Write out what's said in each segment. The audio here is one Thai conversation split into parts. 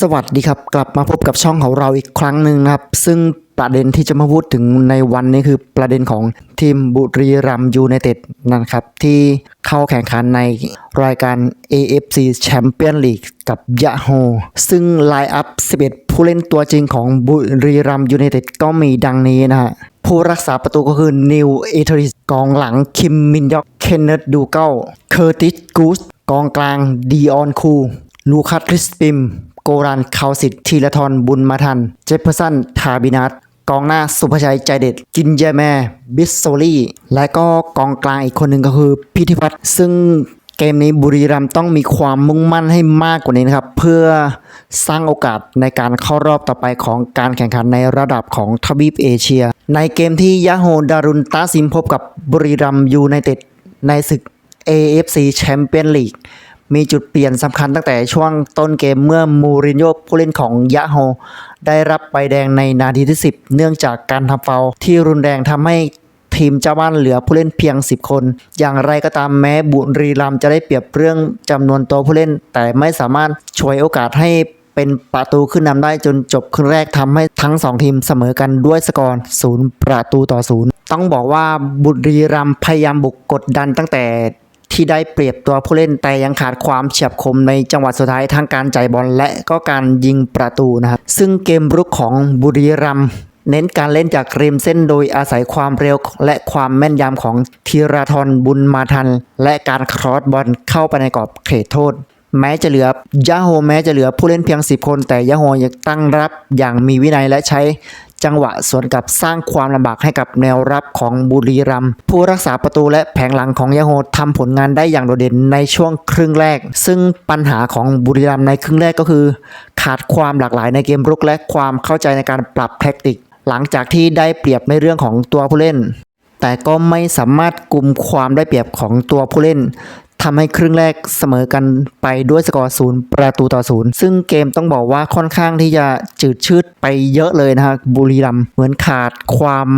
สวัสดีครับ กลับมาพบกับช่องของเราอีกครั้งหนึ่งนะครับ ซึ่งประเด็นที่จะมาพูดถึงในวันนี้คือประเด็นของทีมบุรีรัมยูไนเต็ดนะครับ ที่เข้าแข่งขันในรายการ AFC Champion League กับยะโฮซึ่งไลน์อัพ 11 ผู้เล่นตัวจริงของบุรีรัมยูไนเต็ดก็มีดังนี้นะฮะผู้รักษาประตูก็คือนิวเอทอริสกองหลังคิมมินยอกเคนเนตดูเก้าเคอร์ติสกูสกองกลางดีออนคูลูคัสคริสปิม โกรันคาวสิทธิ์ทีรทรบุญมาทัน เจฟเฟอร์สันทาบินัทกองหน้าสุภชัยใจเด็ด กินเยแมบิสโซลี่ และก็กองกลางอีกคนหนึ่งก็คือพิธิพัฒน์ซึ่งเกมนี้บุรีรัมย์ต้องมีความมุ่งมั่นให้มากกว่านี้นะครับ เพื่อสร้างโอกาสในการเข้ารอบต่อไปของการแข่งขันในระดับของทวีปเอเชีย ในเกมที่ยาโฮดารุนตาซิมพบกับบุรีรัมย์ยูไนเต็ดในศึก AFC Champions League มีจุดเปลี่ยนสำคัญตั้งแต่ช่วงต้นเกมเมื่อมูรินโญ่ผู้เล่นของยะโฮได้รับใบแดงในนาทีที่ 10 เนื่องจากการทำฟาวที่รุนแรงทำให้ทีมเจ้าบ้านเหลือผู้เล่นเพียง 10 คน อย่างไรก็ตามแม้บุรีรัมย์จะได้เปรียบเรื่องจำนวนตัวผู้เล่น แต่ไม่สามารถช่วยโอกาสให้เป็นประตูขึ้นนำได้จนจบครึ่งแรกทำให้ทั้งสองทีมเสมอกันด้วยสกอร์ศูนย์ประตูต่อศูนย์ต้องบอกว่าบุรีรัมย์พยายามบุกกดดันตั้งแต่ ที่ได้เปรียบตัวผู้เล่นแต่ยังขาดความเฉียบคมในจังหวะสุดท้ายทั้งการจ่ายบอลและก็การยิงประตูนะครับ ซึ่งเกมรุกของบุรีรัมย์เน้นการเล่นจากริมเส้นโดยอาศัยความเร็วและความแม่นยำของธีราธรบุญมาทัน และการครอสบอลเข้าไปในกรอบเขตโทษ แม้จะเหลือยาโฮแม้จะเหลือผู้เล่นเพียง 10 คน แต่ยาโฮยังตั้งรับอย่างมีวินัยและใช้ จังหวะสวนกลับสร้างความลำบากให้กับแนวรับของบุรีรัมย์ผู้รักษาประตูและแผงหลังของยาโฮทำผลงานได้อย่างโดดเด่นในช่วงครึ่งแรก ซึ่งปัญหาของบุรีรัมย์ในครึ่งแรกก็คือ ขาดความหลากหลายในเกมรุกและความเข้าใจในการปรับแท็กติก หลังจากที่ได้เปรียบในเรื่องของตัวผู้เล่นแต่ก็ไม่สามารถกลุ่มความได้เปรียบของตัวผู้เล่น ทำให้ครึ่งแรกเสมอกันไปด้วยสกอร์ศูนย์ประตูต่อศูนย์ซึ่งเกมต้องบอกว่าค่อนข้างที่จะจืดชืดไปเยอะเลยนะฮะบุรีรัมเหมือนขาดความ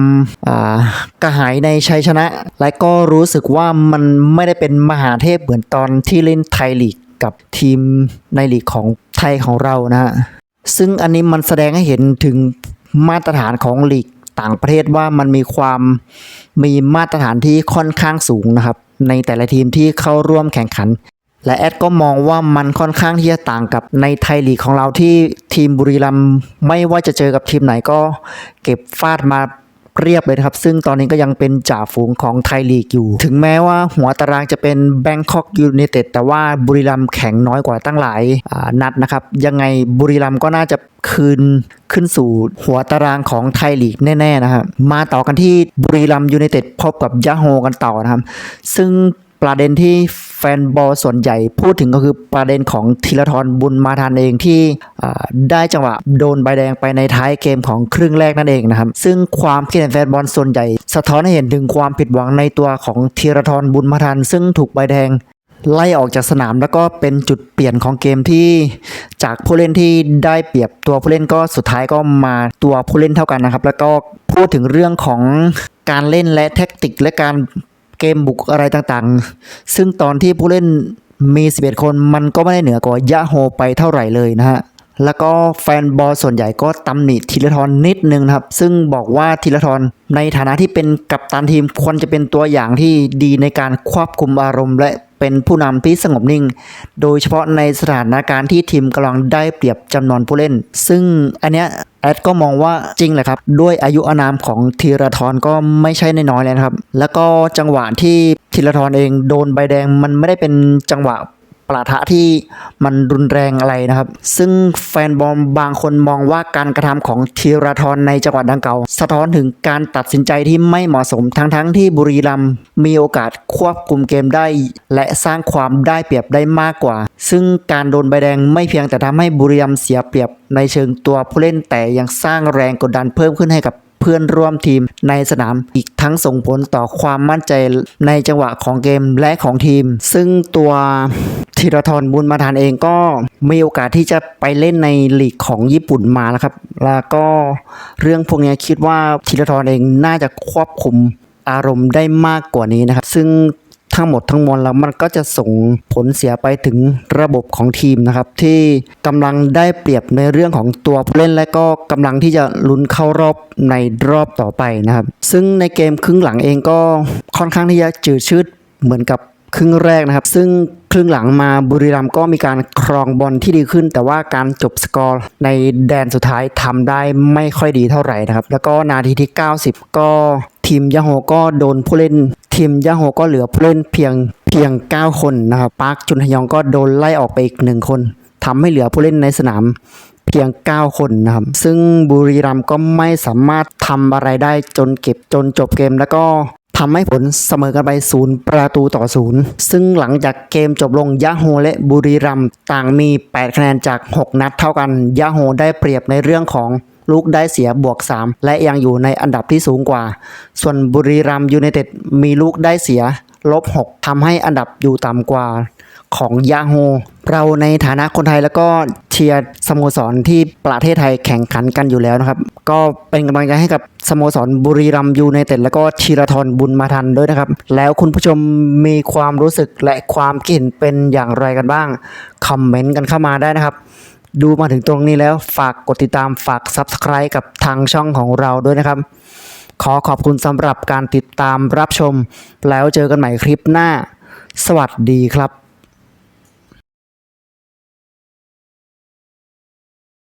ากระหายในชัยชนะ และก็รู้สึกว่ามันไม่ได้เป็นมหาเทพเหมือนตอนที่เล่นไทยลีกกับทีมในลีกของไทยของเรานะฮะซึ่งอันนี้มันแสดงให้เห็นถึงมาตรฐานของลีก ต่างประเทศว่ามันมีความมีมาตรฐานที่ค่อนข้างสูงนะครับ ในแต่ละทีมที่เข้าร่วมแข่งขัน และแอดก็มองว่ามันค่อนข้างที่จะต่างกับในไทยลีกของเราที่ทีมบุรีรัมย์ไม่ว่าจะเจอกับทีมไหนก็เก็บฟาดมา เรียบเลยนะครับ ซึ่งตอนนี้ก็ยังเป็นจ่าฝูงของไทยลีกอยู่ ถึงแม้ว่าหัวตารางจะเป็นแบงคอกยูไนเต็ดแต่ว่าบุรีรัมย์แข็งน้อยกว่าตั้งหลายานัดนะครับ ยังไงบุรีรัมย์ก็น่าจะคืนขึ้นสู่หัวตารางของไทยลีกแน่ๆนะครับมาต่อกันที่บุรีรัมย์ยูไนเต็ดพบกับยะโฮกันต่อนะครับ ซึ่ง ประเด็นที่แฟนบอลส่วนใหญ่พูดถึงก็คือประเด็นของธีรทรบุญมาทันเองที่ได้จังหวะโดนใบแดงไปในท้ายเกมของครึ่งแรกนั่นเองนะครับ ซึ่งความคิดเห็นแฟนบอลส่วนใหญ่ สะท้อนให้เห็นถึงความผิดหวังในตัวของธีรทรบุญมาทันซึ่งถูกใบแดงไล่ออกจากสนามแล้วก็เป็นจุดเปลี่ยนของเกมที่ จากผู้เล่นที่ได้เปรียบตัวผู้เล่นก็สุดท้ายก็มาตัวผู้เล่นเท่ากันนะครับ แล้วก็พูดถึงเรื่องของการเล่นและแท็กติกและการ เกมบุกอะไรต่างๆ ซึ่งตอนที่ผู้เล่นมี 11 คนมันก็ไม่ได้เหนือกว่ายะโฮไปเท่าไหร่เลยนะฮะ แล้วก็แฟนบอลส่วนใหญ่ก็ตำหนิธีรทรนิดนึงนะครับ ซึ่งบอกว่าธีรทรในฐานะที่เป็นกัปตันทีมควรจะเป็นตัวอย่างที่ดีในการควบคุมอารมณ์และ เป็นผู้นำที่สงบนิ่ง โดยเฉพาะในสถานการณ์ที่ทีมกำลังได้เปรียบจำนวนผู้เล่น ซึ่งอันเนี้ยแอดก็มองว่าจริงแหละครับ ด้วยอายุอานามของธีรทรก็ไม่ใช่น้อยๆเลยนะครับ แล้วก็จังหวะที่ธีรทรเองโดนใบแดงมันไม่ได้เป็นจังหวะ ปะทะที่มันรุนแรงอะไรนะครับ ซึ่งแฟนบอลบางคนมองว่าการกระทำของธีรทรในจังหวะดังกล่าวสะท้อนถึงการตัดสินใจที่ไม่เหมาะสมทั้งๆทที่บุรีรัมย์มีโอกาสควบคุมเกมได้ และสร้างความได้เปรียบได้มากกว่า ซึ่งการโดนใบแดงไม่เพียงแต่ทำให้บุรีรัมย์เสียเปรียบในเชิงตัวผู้เล่นแต่ยังสร้างแรงกดดันเพิ่มขึ้นให้กับเพื่อนร่วมทีมในสนามอีกทั้งส่งผลต่อความมั่นใจในจังหวะของเกมและของทีม ซึ่งตัว ธีรทรบุญมาทานเองก็มีโอกาสที่จะไปเล่นในลีกของญี่ปุ่นมาแล้วครับ แล้วก็เรื่องพวกนี้คิดว่าธีรทรเองน่าจะควบคุมอารมณ์ได้มากกว่านี้นะครับ ซึ่งทั้งหมดทั้งมวลแล้วมันก็จะส่งผลเสียไปถึงระบบของทีมนะครับ ที่กำลังได้เปรียบในเรื่องของตัวผู้เล่นและก็กำลังที่จะลุ้นเข้ารอบในรอบต่อไปนะครับ ซึ่งในเกมครึ่งหลังเองก็ค่อนข้างที่จะจืดชืดเหมือนกับ ครึ่งแรกนะครับ ซึ่งครึ่งหลังมาบุรีรัมย์ก็มีการครองบอลที่ดีขึ้น แต่ว่าการจบสกอร์ในแดนสุดท้ายทำได้ไม่ค่อยดีเท่าไหร่นะครับ แล้วก็นาทีที่ 90 ก็ทีมยาโฮก็โดนผู้เล่น ทีมยาโฮก็เหลือผู้เล่นเพียงเพียง 9 คนนะครับปาร์คจุนฮยองก็โดนไล่ออกไปอีกหนึ่งคนทำให้เหลือผู้เล่นในสนามเพียง 9 คนนะครับ ซึ่งบุรีรัมย์ก็ไม่สามารถทำอะไรได้จนเก็บจนจบเกม แล้วก็ ทำให้ผลเสมอกันไปศูนย์ประตูต่อศูนย์ซึ่งหลังจากเกมจบลงยะโฮและบุรีรัมต่างมี 8 คะแนนจาก 6 นัดเท่ากันยะโฮได้เปรียบในเรื่องของลูกได้เสียบวก 3 และยังอยู่ในอันดับที่สูงกว่า ส่วนบุรีรัมย์ยูไนเต็ดมีลูกได้เสียลบ 6ทำให้อันดับอยู่ต่ำกว่า ของยาโฮเราในฐานะคนไทยแล้วก็เชียร์สโมสรที่ประเทศไทยแข่งขันกันอยู่แล้วนะครับ ก็เป็นกำลังใจให้กับสโมสรบุรีรัมย์ยูไนเต็ดแล้วก็ชีรทรบุญมาทันด้วยนะครับ แล้วคุณผู้ชมมีความรู้สึกและความคิดเห็นเป็นอย่างไรกันบ้างคอมเมนต์กันเข้ามาได้นะครับ ดูมาถึงตรงนี้แล้วฝากกดติดตามฝาก Subscribe กับทางช่องของเราด้วยนะครับ ขอขอบคุณสำหรับการติดตามรับชม แล้วเจอกันใหม่คลิปหน้า สวัสดีครับ